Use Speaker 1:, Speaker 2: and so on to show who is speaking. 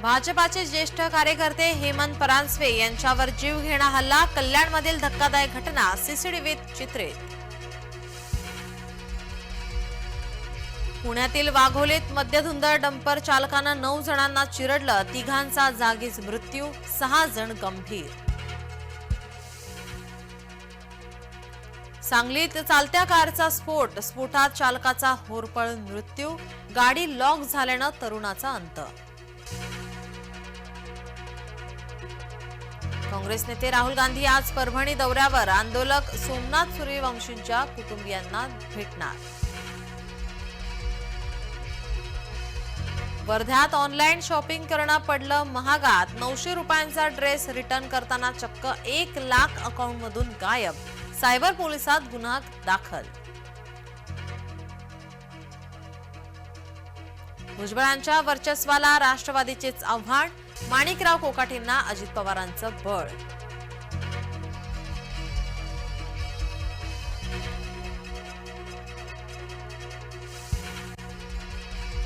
Speaker 1: भाजपाचे ज्येष्ठ कार्यकर्ते हेमंत परांजपे यांच्यावर जीव घेणा हल्ला कल्याणमधील धक्कादायक घटना सीसीटीव्हीत चित्रित पुण्यातील वाघोलीत मध्यधुंद डंपर चालकानं नऊ जणांना चिरडलं तिघांचा जागीच मृत्यू सहा जण गंभीर. सांगलीत चालत्या कारचा स्फोट स्फोटात चालकाचा होरपळ मृत्यू गाडी लॉक झाल्यानं तरुणाचा अंत. काँग्रेस नेते राहुल गांधी आज परभणी दौऱ्यावर. आंदोलक सोमनाथ सूर्यवंशींच्या कुटुंबियांना भेटणार. वर्ध्यात ऑनलाईन शॉपिंग करणं पडलं महागात. नऊशे रुपयांचा ड्रेस रिटर्न करताना चक्क एक लाख अकाउंटमधून गायब. सायबर पोलिसात गुन्हा दाखल. भुजबळांच्या वर्चस्वाला राष्ट्रवादीचेच आव्हान माणिकराव कोकाटेंना अजित पवारांचं बळ.